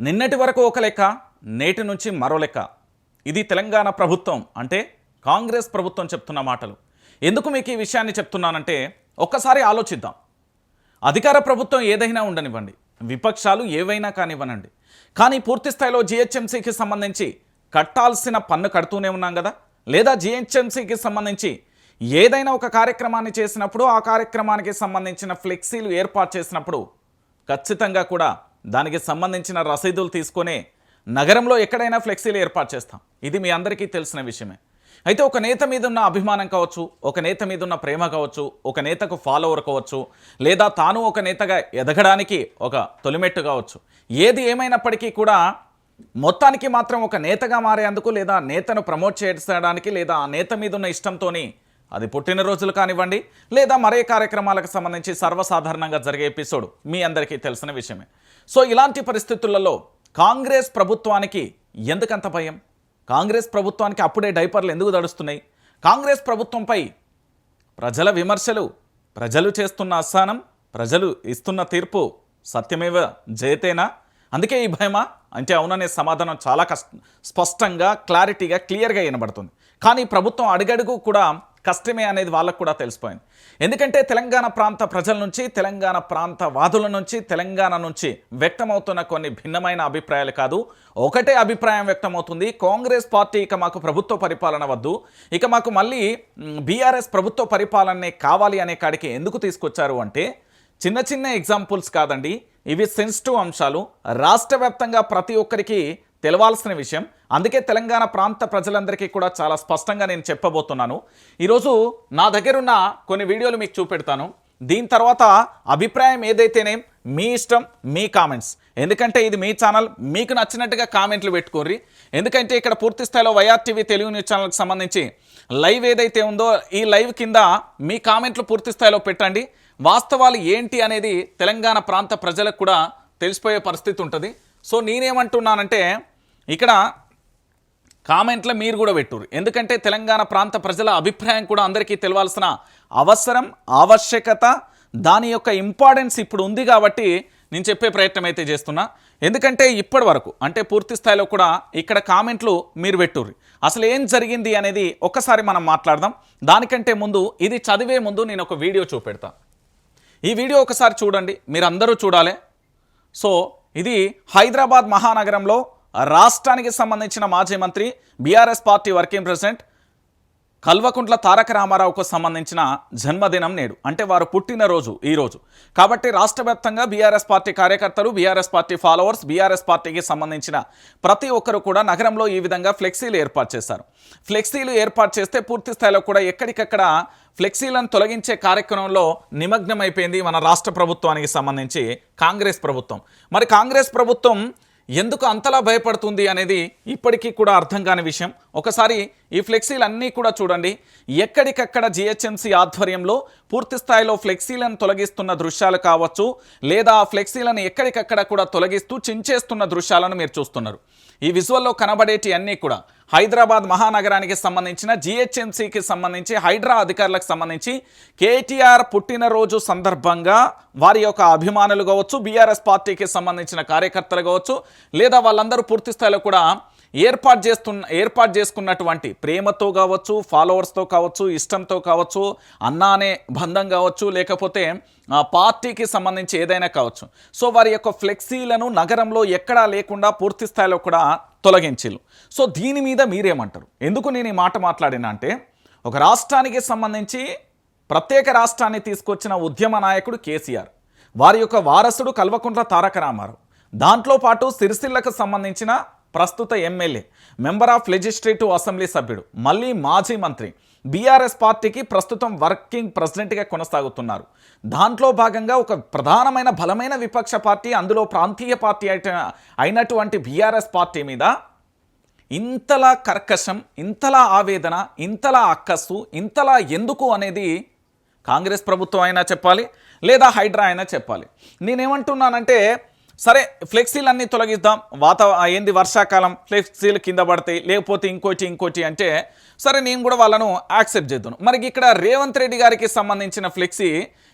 నిన్నటి వరకు ఒక లెక్క నేటి నుంచి మరో లెక్క. ఇది తెలంగాణ ప్రభుత్వం అంటే కాంగ్రెస్ ప్రభుత్వం చెప్తున్న మాటలు. ఎందుకు మీకు ఈ విషయాన్ని చెప్తున్నానంటే ఒక్కసారి ఆలోచిద్దాం. అధికార ప్రభుత్వం ఏదైనా ఉండనివ్వండి. విపక్షాలు ఏవైనా కానివ్వనండి. కానీ పూర్తి స్థాయిలో జిహెచ్ఎంసీకి సంబంధించి కట్టాల్సిన పన్ను కడుతూనే ఉన్నాం కదా? లేదా జిహెచ్ఎంసీకి సంబంధించి ఏదైనా ఒక కార్యక్రమాన్ని చేసినప్పుడు ఆ కార్యక్రమానికి సంబంధించిన ఫ్లెక్సీలు ఏర్పాటు చేసినప్పుడు ఖచ్చితంగా కూడా దానికి సంబంధించిన రసీదులు తీసుకొని నగరంలో ఎక్కడైనా ఫ్లెక్సీలు ఏర్పాటు చేస్తాం. ఇది మీ అందరికీ తెలిసిన విషయమే. అయితే ఒక నేత మీద ఉన్న అభిమానం కావచ్చు ఒక నేత మీద ఉన్న ప్రేమ కావచ్చు ఒక నేతకు ఫాలోవర్ కావచ్చు లేదా తాను ఒక నేతగా ఎదగడానికి ఒక తొలిమెట్టు కావచ్చు. ఏది ఏమైనప్పటికీ కూడా మొత్తానికి మాత్రం ఒక నేతగా మారేందుకు లేదా నేతను ప్రమోట్ చేయడానికి లేదా ఆ నేత మీద ఉన్న ఇష్టంతోని అది పుట్టినరోజులు కానివ్వండి లేదా మరే కార్యక్రమాలకు సంబంధించి సర్వసాధారణంగా జరిగే ఎపిసోడ్ మీ అందరికీ తెలిసిన విషయమే. సో ఇలాంటి పరిస్థితులలో కాంగ్రెస్ ప్రభుత్వానికి ఎందుకంత భయం? కాంగ్రెస్ ప్రభుత్వానికి అప్పుడే డైపర్లు ఎందుకు దడుస్తున్నాయి కాంగ్రెస్ ప్రభుత్వంపై ప్రజల విమర్శలు ప్రజలు చేస్తున్న అస్థానం ప్రజలు ఇస్తున్న తీర్పు సత్యమేవ జయతేనా? అందుకే ఈ భయమా? అంటే అవుననే సమాధానం చాలా కష్ట స్పష్టంగా క్లారిటీగా క్లియర్గా వినబడుతుంది. కానీ ప్రభుత్వం అడుగడుగు కూడా కష్టమే అనేది వాళ్ళకు కూడా తెలిసిపోయింది. ఎందుకంటే తెలంగాణ ప్రాంత ప్రజల నుంచి తెలంగాణ ప్రాంత వాదుల నుంచి తెలంగాణ నుంచి వ్యక్తమవుతున్న కొన్ని భిన్నమైన అభిప్రాయాలు కాదు. ఒకటే అభిప్రాయం వ్యక్తమవుతుంది. కాంగ్రెస్ పార్టీ ఇక మాకు ప్రభుత్వ పరిపాలన వద్దు. ఇక మాకు మళ్ళీ బీఆర్ఎస్ ప్రభుత్వ పరిపాలనే కావాలి అనే కాడికి ఎందుకు తీసుకొచ్చారు అంటే చిన్న చిన్న ఎగ్జాంపుల్స్ కాదండి. ఇవి సెన్సిటివ్ అంశాలు. రాష్ట్ర వ్యాప్తంగా ప్రతి ఒక్కరికి తెలవాల్సిన విషయం. అందుకే తెలంగాణ ప్రాంత ప్రజలందరికీ కూడా చాలా స్పష్టంగా నేను చెప్పబోతున్నాను. ఈరోజు నా దగ్గరున్న కొన్ని వీడియోలు మీకు చూపెడతాను. దీని తర్వాత అభిప్రాయం ఏదైతేనే మీ ఇష్టం మీ కామెంట్స్. ఎందుకంటే ఇది మీ ఛానల్ మీకు నచ్చినట్టుగా కామెంట్లు పెట్టుకోర్రి. ఎందుకంటే ఇక్కడ పూర్తి స్థాయిలో వైఆర్ టీవీ తెలుగు న్యూస్ ఛానల్కి సంబంధించి లైవ్ ఏదైతే ఉందో ఈ లైవ్ కింద మీ కామెంట్లు పూర్తి స్థాయిలో పెట్టండి. వాస్తవాలు ఏంటి అనేది తెలంగాణ ప్రాంత ప్రజలకు కూడా తెలిసిపోయే పరిస్థితి ఉంటుంది. సో నేనేమంటున్నానంటే ఇక్కడ కామెంట్లో మీరు కూడా పెట్టుర్రు. ఎందుకంటే తెలంగాణ ప్రాంత ప్రజల అభిప్రాయం కూడా అందరికీ తెలవాల్సిన అవసరం ఆవశ్యకత దాని యొక్క ఇంపార్టెన్స్ ఇప్పుడు ఉంది కాబట్టి నేను చెప్పే ప్రయత్నం అయితే చేస్తున్నా. ఎందుకంటే ఇప్పటి వరకు అంటే పూర్తి స్థాయిలో కూడా ఇక్కడ కామెంట్లు మీరు పెట్టుర్రి. అసలు ఏం జరిగింది అనేది ఒక్కసారి మనం మాట్లాడదాం. దానికంటే ముందు ఇది చదివే ముందు నేను ఒక వీడియో చూపెడతా. ఈ వీడియో ఒకసారి చూడండి మీరు అందరూ చూడాలి. సో ఇది హైదరాబాద్ మహానగరంలో రాష్ట్రానికి సంబంధించిన మాజీ మంత్రి BRS party working president Kalvakuntla Taraka రామారావుకు సంబంధించిన జన్మదినం నేడు. అంటే వారు పుట్టినరోజు ఈరోజు కాబట్టి రాష్ట్ర వ్యాప్తంగా బీఆర్ఎస్ పార్టీ కార్యకర్తలు బీఆర్ఎస్ పార్టీ ఫాలోవర్స్ బీఆర్ఎస్ పార్టీకి సంబంధించిన ప్రతి ఒక్కరు కూడా నగరంలో ఈ విధంగా ఫ్లెక్సీలు ఏర్పాటు చేశారు. ఫ్లెక్సీలు ఏర్పాటు చేస్తే పూర్తి స్థాయిలో కూడా ఎక్కడికక్కడ ఫ్లెక్సీలను తొలగించే కార్యక్రమంలో నిమగ్నమైపోయింది మన రాష్ట్ర ప్రభుత్వానికి సంబంధించి కాంగ్రెస్ ప్రభుత్వం. మరి కాంగ్రెస్ ప్రభుత్వం ఎందుకు అంతలా భయపడుతుంది అనేది ఇప్పటికీ కూడా అర్థం కాని విషయం. ఒకసారి ఈ ఫ్లెక్సీలన్నీ కూడా చూడండి. ఎక్కడికక్కడ జిహెచ్ఎంసీ ఆధ్వర్యంలో పూర్తి స్థాయిలో ఫ్లెక్సీలను తొలగిస్తున్న దృశ్యాలు కావచ్చు లేదా ఆ ఫ్లెక్సీలను ఎక్కడికక్కడ కూడా తొలగిస్తూ చించేస్తున్న దృశ్యాలను మీరు చూస్తున్నారు. ఈ విజువల్లో కనబడేటి అన్నీ కూడా హైదరాబాద్ మహానగరానికి సంబంధించిన జిహెచ్ఎంసీకి సంబంధించి హైడ్రా అధికారులకు సంబంధించి కేటీఆర్ పుట్టినరోజు సందర్భంగా వారి యొక్క అభిమానులు కావచ్చు బీఆర్ఎస్ పార్టీకి సంబంధించిన కార్యకర్తలు కావచ్చు లేదా వాళ్ళందరూ పూర్తి స్థాయిలో కూడా ఏర్పాటు చేస్తున్న ఏర్పాటు చేసుకున్నటువంటి ప్రేమతో కావచ్చు ఫాలోవర్స్తో కావచ్చు ఇష్టంతో కావచ్చు అన్న అనే బంధం కావచ్చు లేకపోతే ఆ పార్టీకి సంబంధించి ఏదైనా కావచ్చు. సో వారి యొక్క ఫ్లెక్సీలను నగరంలో ఎక్కడా లేకుండా పూర్తి స్థాయిలో కూడా తొలగించారు సో దీని మీద మీరేమంటారు? ఎందుకు నేను ఈ మాట మాట్లాడినా అంటే ఒక రాష్ట్రానికి సంబంధించి ప్రత్యేక రాష్ట్రాన్ని తీసుకొచ్చిన ఉద్యమ నాయకుడు కేసీఆర్. వారి యొక్క వారసుడు కల్వకుంట్ల తారక రామారావు. దాంట్లో పాటు సిరిసిల్లకు సంబంధించిన ప్రస్తుత MLA member of legislative assembly సభ్యుడు మళ్ళీ మాజీ మంత్రి బీఆర్ఎస్ పార్టీకి ప్రస్తుతం వర్కింగ్ ప్రెసిడెంట్గా కొనసాగుతున్నారు. దాంట్లో భాగంగా ఒక ప్రధానమైన బలమైన విపక్ష పార్టీ అందులో ప్రాంతీయ పార్టీ అయిన- అయినటువంటి బీఆర్ఎస్ పార్టీ మీద ఇంతలా కర్కశం ఇంతలా ఆవేదన ఇంతలా అక్కస్సు ఇంతలా ఎందుకు అనేది కాంగ్రెస్ ప్రభుత్వం అయినా చెప్పాలి లేదా హైడ్రా అయినా చెప్పాలి. నేనేమంటున్నానంటే సరే ఫ్లెక్సీలు అన్నీ తొలగిద్దాం. వాత ఏంది వర్షాకాలం ఫ్లెక్సీలు కింద పడతాయి లేకపోతే ఇంకోటి ఇంకోటి అంటే సరే నేను కూడా వాళ్ళను యాక్సెప్ట్ చేద్దాను. మరి ఇక్కడ రేవంత్ రెడ్డి గారికి సంబంధించిన ఫ్లెక్సీ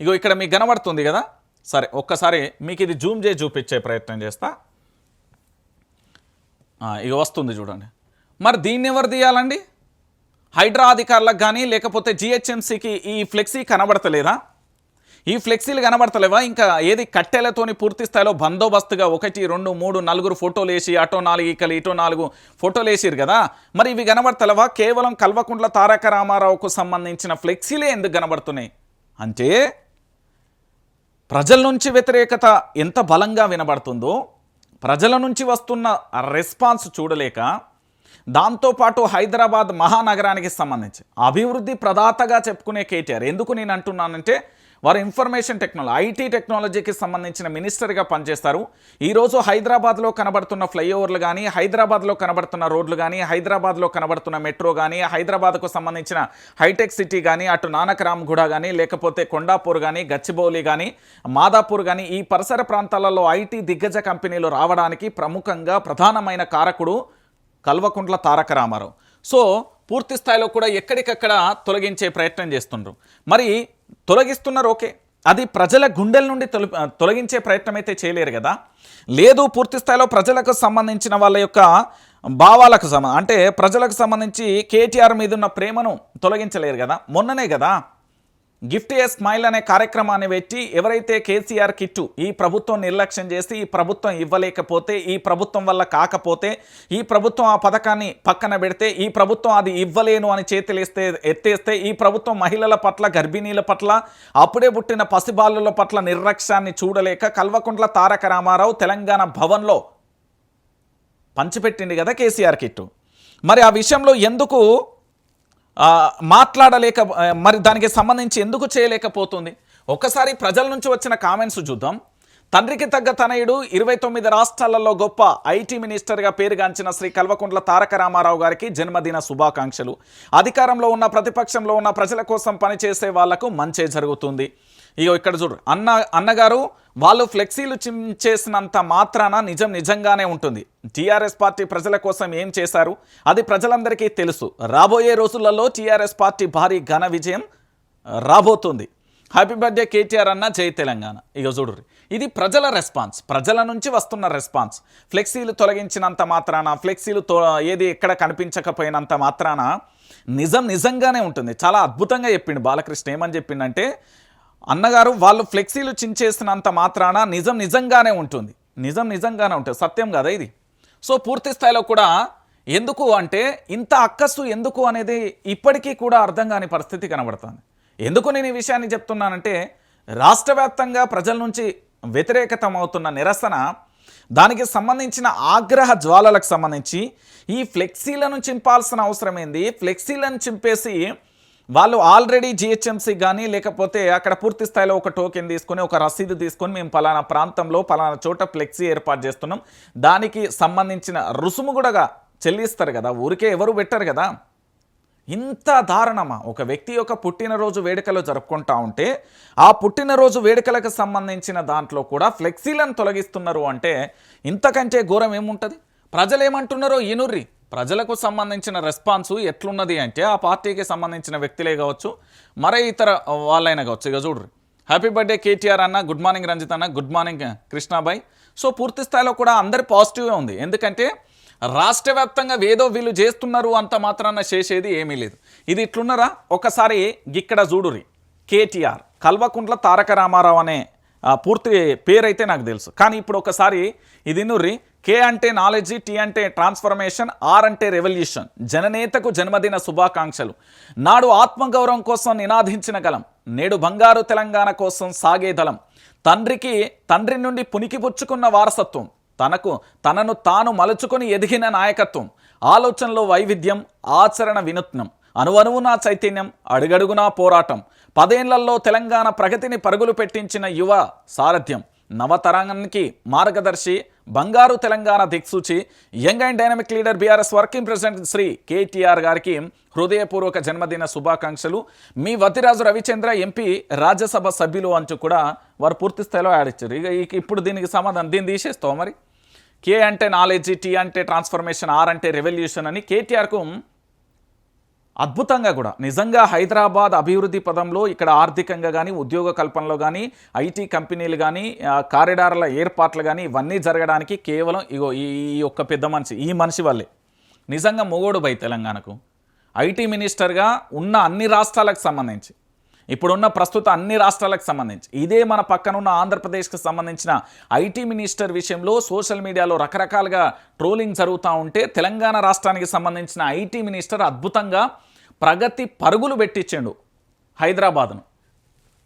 ఇగో ఇక్కడ మీకు కనబడుతుంది కదా? సరే ఒక్కసారి మీకు ఇది జూమ్ చేసి చూపించే ప్రయత్నం చేస్తా. ఇక వస్తుంది చూడండి. మరి దీన్ని ఎవరు తీయాలండి? హైడ్రా అధికారులకు కానీ లేకపోతే జిహెచ్ఎంసీకి ఈ ఫ్లెక్సీ కనబడతలేదా? ఈ ఫ్లెక్సీలు కనబడతలేవా? ఇంకా ఏది కట్టెలతోని పూర్తి స్థాయిలో బందోబస్తుగా ఒకటి రెండు మూడు నలుగురు ఫోటోలు వేసి అటో నాలుగు ఇకలు ఇటో నాలుగు ఫోటోలు వేసిరు కదా? మరి ఇవి కనబడతలేవా? కేవలం కల్వకుంట్ల తారక రామారావుకు సంబంధించిన ఫ్లెక్సీలే ఎందుకు కనబడుతున్నాయి? అంటే ప్రజల నుంచి వ్యతిరేకత ఎంత బలంగా వినబడుతుందో ప్రజల నుంచి వస్తున్న రెస్పాన్స్ చూడలేక దాంతోపాటు హైదరాబాద్ మహానగరానికి సంబంధించి అభివృద్ధి ప్రదాతగా చెప్పుకునే కేటీఆర్. ఎందుకు నేను అంటున్నానంటే వారు ఇన్ఫర్మేషన్ టెక్నాలజీ ఐటీ టెక్నాలజీకి సంబంధించిన మినిస్టర్గా పనిచేస్తారు. ఈరోజు హైదరాబాద్లో కనబడుతున్న ఫ్లైఓవర్లు కానీ హైదరాబాద్లో కనబడుతున్న రోడ్లు కానీ హైదరాబాద్లో కనబడుతున్న మెట్రో కానీ హైదరాబాద్కు సంబంధించిన హైటెక్ సిటీ కానీ అటు నానకరామ్గూడ కానీ లేకపోతే కొండాపూర్ కానీ గచ్చిబౌలి కానీ మాదాపూర్ కానీ ఈ పరిసర ప్రాంతాలలో ఐటీ దిగ్గజ కంపెనీలు రావడానికి ప్రముఖంగా ప్రధానమైన కారకుడు కల్వకుంట్ల తారక రామారావు. సో పూర్తి స్థాయిలో కూడా ఎక్కడికక్కడ తొలగించే ప్రయత్నం చేస్తుండ్రు. మరి తొలగిస్తున్నారు ఓకే. అది ప్రజల గుండెల నుండి తొలి తొలగించే ప్రయత్నం అయితే చేయలేరు కదా. లేదు పూర్తి స్థాయిలో ప్రజలకు సంబంధించిన వాళ్ళ యొక్క భావాలకు సంబ అంటే ప్రజలకు సంబంధించి కేటీఆర్ మీద ఉన్న ప్రేమను తొలగించలేరు కదా. మొన్ననే కదా గిఫ్ట్ ఏ స్మైల్ అనే కార్యక్రమాన్ని పెట్టి ఎవరైతే కేసీఆర్ కిట్టు ఈ ప్రభుత్వం నిర్లక్ష్యం చేసి ఈ ప్రభుత్వం ఇవ్వలేకపోతే ఈ ప్రభుత్వం వల్ల కాకపోతే ఈ ప్రభుత్వం ఆ పథకాన్ని పక్కన పెడితే ఈ ప్రభుత్వం అది ఇవ్వలేను అని చేతులేస్తే ఎత్తేస్తే ఈ ప్రభుత్వం మహిళల పట్ల గర్భిణీల పట్ల అప్పుడే పుట్టిన పసిబాలుల పట్ల నిర్లక్ష్యాన్ని చూడలేక కల్వకుంట్ల తారక రామారావు తెలంగాణ భవన్లో పంచిపెట్టింది కదా కేసీఆర్ కిట్టు. మరి ఆ విషయంలో ఎందుకు మాట్లాడలేక మరి దానికి సంబంధించి ఎందుకు చేయలేకపోతుంది? ఒక్కసారి ప్రజల నుంచి వచ్చిన కామెంట్స్ చూద్దాం. తండ్రికి తగ్గ తనయుడు ఇరవై తొమ్మిది రాష్ట్రాలలో గొప్ప ఐటీ మినిస్టర్గా పేరుగాంచిన శ్రీ కల్వకుంట్ల తారక రామారావు గారికి జన్మదిన శుభాకాంక్షలు. అధికారంలో ఉన్న ప్రతిపక్షంలో ఉన్న ప్రజల కోసం పనిచేసే వాళ్ళకు మంచే జరుగుతుంది. ఇగో ఇక్కడ చూడు అన్న అన్నగారు వాళ్ళు ఫ్లెక్సీలు చించేసినంత మాత్రాన నిజం నిజంగానే ఉంటుంది. టీఆర్ఎస్ పార్టీ ప్రజల కోసం ఏం చేశారు? అది ప్రజలందరికీ తెలుసు. రాబోయే రోజులలో టీఆర్ఎస్ పార్టీ భారీ ఘన విజయం రాబోతుంది. హ్యాపీ బర్త్డే కేటీఆర్ అన్న జై తెలంగాణ. ఇక చూడు ఇది ప్రజల రెస్పాన్స్ ప్రజల నుంచి వస్తున్న రెస్పాన్స్. ఫ్లెక్సీలు తొలగించినంత మాత్రాన ఫ్లెక్సీలు ఏది ఎక్కడ కనిపించకపోయినంత మాత్రాన నిజం నిజంగానే ఉంటుంది. చాలా అద్భుతంగా చెప్పిండు బాలకృష్ణ. ఏమని చెప్పిండంటే అన్నగారు వాళ్ళు ఫ్లెక్సీలు చించేసినంత మాత్రాన నిజం నిజంగానే ఉంటుంది. నిజం నిజంగానే ఉంటుంది. సత్యం కదా ఇది. సో పూర్తి స్థాయిలో కూడా ఎందుకు అంటే ఇంత అక్కస్సు ఎందుకు అనేది ఇప్పటికీ కూడా అర్థం కాని పరిస్థితి కనబడుతుంది. ఎందుకు నేను ఈ విషయాన్ని చెప్తున్నానంటే రాష్ట్ర వ్యాప్తంగా ప్రజల నుంచి వ్యతిరేకతం అవుతున్న నిరసన దానికి సంబంధించిన ఆగ్రహ జ్వాలలకు సంబంధించి ఈ ఫ్లెక్సీలను చింపాల్సిన అవసరం ఏంది? ఫ్లెక్సీలను చింపేసి వాళ్ళు ఆల్రెడీ జిహెచ్ఎంసీ కానీ లేకపోతే అక్కడ పూర్తి స్థాయిలో ఒక టోకెన్ తీసుకొని ఒక రసీదు తీసుకొని మేము పలానా ప్రాంతంలో పలానా చోట ఫ్లెక్సీ ఏర్పాటు చేస్తున్నాం. దానికి సంబంధించిన రుసుము కూడా చెల్లిస్తారు కదా ఊరికే ఎవరు పెట్టరు కదా. ఇంత దారుణమా? ఒక వ్యక్తి యొక్క పుట్టినరోజు వేడుకలు జరుపుకుంటా ఉంటే ఆ పుట్టినరోజు వేడుకలకు సంబంధించిన దాంట్లో కూడా ఫ్లెక్సీలను తొలగిస్తున్నారు అంటే ఇంతకంటే ఘోరం ఏముంటుంది? ప్రజలు ఏమంటున్నారో ఇనుర్రి ప్రజలకు సంబంధించిన రెస్పాన్సు ఎట్లున్నది అంటే ఆ పార్టీకి సంబంధించిన వ్యక్తులే కావచ్చు మరే ఇతర వాళ్ళైనా కావచ్చు. ఇక చూడరు. హ్యాపీ బర్త్డే కేటీఆర్ అన్న. గుడ్ మార్నింగ్ రంజిత్ అన్న. Good morning కృష్ణాబాయ్. సో పూర్తి స్థాయిలో కూడా అందరి పాజిటివే ఉంది. ఎందుకంటే రాష్ట్ర వ్యాప్తంగా ఏదో వీళ్ళు చేస్తున్నారు అంత మాత్రాన చేసేది ఏమీ లేదు. ఇది ఇట్లున్నారా? ఒకసారి ఇక్కడ చూడురి కేటీఆర్ కల్వకుంట్ల తారక రామారావు అనే పూర్తి పేరైతే నాకు తెలుసు. కానీ ఇప్పుడు ఒకసారి ఇది నుర్రి కే అంటే నాలెడ్జి టీ అంటే ట్రాన్స్ఫర్మేషన్ ఆర్ అంటే రెవల్యూషన్. జననేతకు జన్మదిన శుభాకాంక్షలు. నాడు ఆత్మగౌరవం కోసం నినాదించిన గలం. నేడు బంగారు తెలంగాణ కోసం సాగే దళం. తండ్రికి తండ్రి నుండి పుణికిపుచ్చుకున్న వారసత్వం. తనకు తనను తాను మలుచుకొని ఎదిగిన నాయకత్వం. ఆలోచనలో వైవిధ్యం ఆచరణ వినూత్నం. అనువనువునా చైతన్యం అడుగడుగునా పోరాటం. పదేళ్ళలో తెలంగాణ ప్రగతిని పరుగులు పెట్టించిన యువ సారథ్యం. నవతరాంగానికి మార్గదర్శి బంగారు తెలంగాణ దిక్సూచి young and dynamic leader BRS working president Shri KTR గారికి హృదయపూర్వక జన్మదిన శుభాకాంక్షలు. మీ వతిరాజు రవిచంద్ర ఎంపీ రాజ్యసభ సభ్యులు అంటూ కూడా వారు పూర్తి స్థాయిలో యాడ్ ఇచ్చారు. ఇక ఇక ఇప్పుడు దీనికి సమాధానం దీన్ని తీసేస్తావు మరి? కే అంటే నాలెడ్జ్ టీ అంటే ట్రాన్స్ఫర్మేషన్ ఆర్ అంటే రెవల్యూషన్ అని కేటీఆర్కు అద్భుతంగా కూడా. నిజంగా హైదరాబాద్ అభివృద్ధి పదంలో ఇక్కడ ఆర్థికంగా కానీ ఉద్యోగ కల్పనలో కానీ ఐటీ కంపెనీలు కానీ కారిడార్ల ఏర్పాట్లు కానీ ఇవన్నీ జరగడానికి కేవలం ఇగో ఈ ఈ ఒక్క పెద్ద మనిషి ఈ మనిషి వల్లే. నిజంగా మొగోడు బై తెలంగాణకు. ఐటీ మినిస్టర్గా ఉన్న అన్ని రాష్ట్రాలకు సంబంధించి. ఇప్పుడున్న ప్రస్తుత అన్ని రాష్ట్రాలకు సంబంధించి ఇదే మన పక్కన ఉన్న ఆంధ్రప్రదేశ్కి సంబంధించిన ఐటీ మినిస్టర్ విషయంలో సోషల్ మీడియాలో రకరకాలుగా ట్రోలింగ్ జరుగుతూ ఉంటే తెలంగాణ రాష్ట్రానికి సంబంధించిన ఐటీ మినిస్టర్ అద్భుతంగా ప్రగతి పరుగులు పెట్టించాడు హైదరాబాద్ను.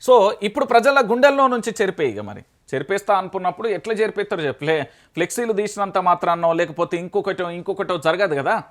సో ఇప్పుడు ప్రజల గుండెల్లో నుంచి చెరిపేయి ఇక మరి. చెరిపేస్తా అనుకున్నప్పుడు ఎట్లా చెరిపేస్తారు చెప్పలే ఫ్లెక్సీలు తీసినంత మాత్రాన్నో లేకపోతే ఇంకొకటో ఇంకొకటో జరగదు కదా?